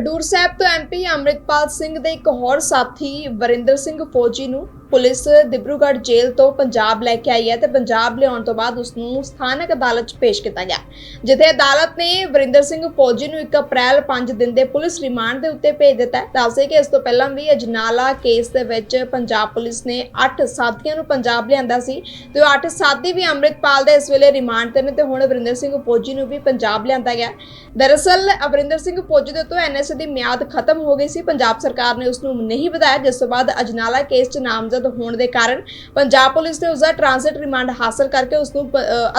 ਖਡੂਰ ਸਾਹਿਬ ਤੋਂ ਐਮਪੀ ਅੰਮ੍ਰਿਤਪਾਲ ਸਿੰਘ ਦੇ ਇੱਕ ਹੋਰ ਸਾਥੀ ਵਰਿੰਦਰ ਸਿੰਘ ਫੌਜੀ ਨੂੰ ਪੁਲਿਸ ਦਿਬਰੂਗੜ੍ਹ ਜੇਲ੍ਹ ਤੋਂ ਪੰਜਾਬ ਲੈ ਕੇ ਆਈ ਹੈ ਤੇ ਪੰਜਾਬ ਲਿਆਉਣ ਤੋਂ ਬਾਅਦ ਉਸ ਨੂੰ ਸਥਾਨਕ ਅਦਾਲਤ 'ਚ ਪੇਸ਼ ਕੀਤਾ ਗਿਆ। ਜਿੱਥੇ ਅਦਾਲਤ ਨੇ ਵਰਿੰਦਰ ਸਿੰਘ ਫੌਜੀ ਨੂੰ 1 ਅਪ੍ਰੈਲ 5 ਦਿਨ ਦੇ ਪੁਲਿਸ ਰਿਮਾਂਡ ਦੇ ਉੱਤੇ ਭੇਜ ਦਿੱਤਾ ਦੱਸਦੇ ਕਿ ਇਸ ਤੋਂ ਪਹਿਲਾਂ ਵੀ ਅਜਨਾਲਾ ਕੇਸ ਦੇ ਵਿੱਚ ਪੰਜਾਬ ਪੁਲਿਸ ਨੇ 8 ਸਾਥੀਆਂ ਨੂੰ ਪੰਜਾਬ ਲਿਆਂਦਾ ਸੀ ਤੇ ਉਹ 8 ਸਾਥੀ ਵੀ ਅੰਮ੍ਰਿਤਪਾਲ ਦੇ ਇਸ ਵੇਲੇ ਰਿਮਾਂਡ ਤੇ ਨੇ ਤੇ ਹੁਣ ਵਰਿੰਦਰ ਸਿੰਘ ਫੌਜੀ ਨੂੰ ਵੀ ਪੰਜਾਬ ਲਿਆਂਦਾ ਗਿਆ ਦਰਅਸਲ ਅਵਰਿੰਦਰ ਸਿੰਘ ਫੌਜੀ ਦੇ ਤੋਂ ਐਨਐਸਏ ਦੀ ਮਿਆਦ ਖਤਮ ਹੋ ਗਈ ਸੀ। ਪੰਜਾਬ ਸਰਕਾਰ ਨੇ ਉਸ ਨੂੰ ਨਹੀਂ ਵਧਾਇਆ। ਜਿਸ ਤੋਂ ਬਾਅਦ ਅਜਨਾਲਾ ਕੇਸ 'ਚ ਨਾਮਜ਼ਦ ਹੋਣ ਦੇ ਕਾਰਨ ਪੰਜਾਬ ਪੁਲਿਸ ਨੇ ਉਸ ਦਾ ਟ੍ਰਾਂਜ਼ਿਟ ਰਿਮਾਂਡ ਹਾਸਲ ਕਰਕੇ ਉਸ ਨੂੰ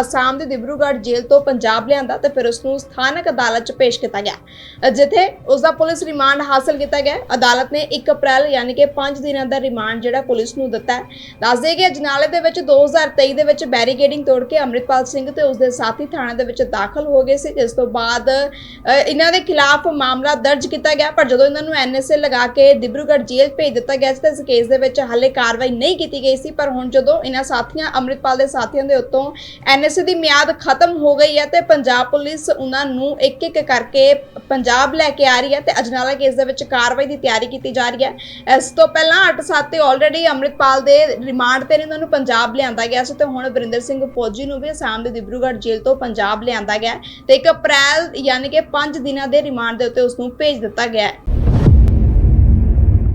ਅਸਾਮ ਦੇ ਦਿਬਰੂਗੜ੍ਹ ਜੇਲ੍ਹ ਤੋਂ ਪੰਜਾਬ ਲਿਆਂਦਾ ਤੇ ਫਿਰ ਉਸ ਨੂੰ ਸਥਾਨਕ ਅਦਾਲਤ 'ਚ ਪੇਸ਼ ਕੀਤਾ ਗਿਆ। ਜਿੱਥੇ ਉਸ ਦਾ ਪੁਲਿਸ ਰਿਮਾਂਡ ਹਾਸਲ ਕੀਤਾ ਗਿਆ। ਅਦਾਲਤ ਨੇ 1 ਅਪ੍ਰੈਲ ਯਾਨੀ ਕਿ 5 ਦਿਨਾਂ ਦਾ ਰਿਮਾਂਡ ਜਿਹੜਾ ਪੁਲਿਸ ਨੂੰ ਦਿੱਤਾ ਹੈ। ਦੱਸਦੇ ਕਿ ਅਜਨਾਲੇ ਦੇ ਵਿੱਚ 2023 ਦੇ ਵਿੱਚ ਬੈਰੀਕੇਡਿੰਗ ਤੋੜ ਕੇ ਅੰਮ੍ਰਿਤਪਾਲ ਸਿੰਘ ਤੇ ਉਸ ਦੇ ਸਾਥੀ ਥਾਣਾ ਦੇ ਵਿੱਚ ਦਾਖਲ ਹੋ ਗਏ ਸੀ। ਜਿਸ ਤੋਂ ਬਾਅਦ ਇਹਨਾਂ ਦੇ ਖਿਲਾਫ ਮਾਮਲਾ ਦਰਜ ਕੀਤਾ ਗਿਆ, ਪਰ ਜਦੋਂ ਇਹਨਾਂ ਨੂੰ ਐਨਐਸਏ ਲਗਾ ਕੇ ਦਿਬਰੂਗੜ੍ਹ ਜੇਲ੍ਹ ਭੇਜ ਦਿੱਤਾ ਗਿਆ ਸੀ, ਤਾਂ ਇਸ ਕੇਸ ਦੇ ਵਿੱਚ ਹਾਲੇ ਕਾਰਵਾਈ ਨਹੀਂ ਕੀਤੀ ਗਈ ਸੀ, ਪਰ ਹੁਣ ਜਦੋਂ ਇਹਨਾਂ ਸਾਥੀਆਂ, ਅੰਮ੍ਰਿਤਪਾਲ ਦੇ ਸਾਥੀਆਂ ਦੇ ਉੱਤੋਂ ਐਨਐਸਏ ਦੀ ਮਿਆਦ ਖਤਮ ਹੋ ਗਈ ਹੈ ਤੇ ਪੰਜਾਬ ਪੁਲਿਸ ਉਹਨਾਂ ਨੂੰ ਇੱਕ ਇੱਕ ਕਰਕੇ ਪੰਜਾਬ ਲੈ ਕੇ ਆ ਰਹੀ ਹੈ ਤੇ ਅਜਨਾਲਾ ਕੇਸ ਦੇ ਵਿੱਚ ਕਾਰਵਾਈ ਦੀ ਤਿਆਰੀ ਕੀਤੀ ਜਾ ਰਹੀ ਹੈ। ਇਸ ਤੋਂ ਪਹਿਲਾਂ 8 'ਤੇ ਆਲਰੇਡੀ ਅੰਮ੍ਰਿਤਪਾਲ ਦੇ ਰਿਮਾਂਡ ਤੇ ਨੇ, ਉਹਨਾਂ ਨੂੰ ਪੰਜਾਬ ਲਿਆਂਦਾ ਗਿਆ ਸੀ ਤੇ ਹੁਣ ਵਰਿੰਦਰ ਸਿੰਘ ਫੌਜੀ ਨੂੰ ਵੀ ਅਸਾਮ ਦੇ ਦਿਬਰੂਗੜ੍ਹ ਜੇਲ੍ਹ ਤੋਂ ਪੰਜਾਬ ਲਿਆਂਦਾ ਗਿਆ ਹੈ ਤੇ 1 ਅਪ੍ਰੈਲ, ਯਾਨੀ ਕਿ 5 ਦਿਨਾਂ ਦੇ ਰਿਮਾਂਡ ਦੇ ਉੱਤੇ ਉਸ ਨੂੰ ਭੇਜ ਦਿੱਤਾ ਗਿਆ ਹੈ।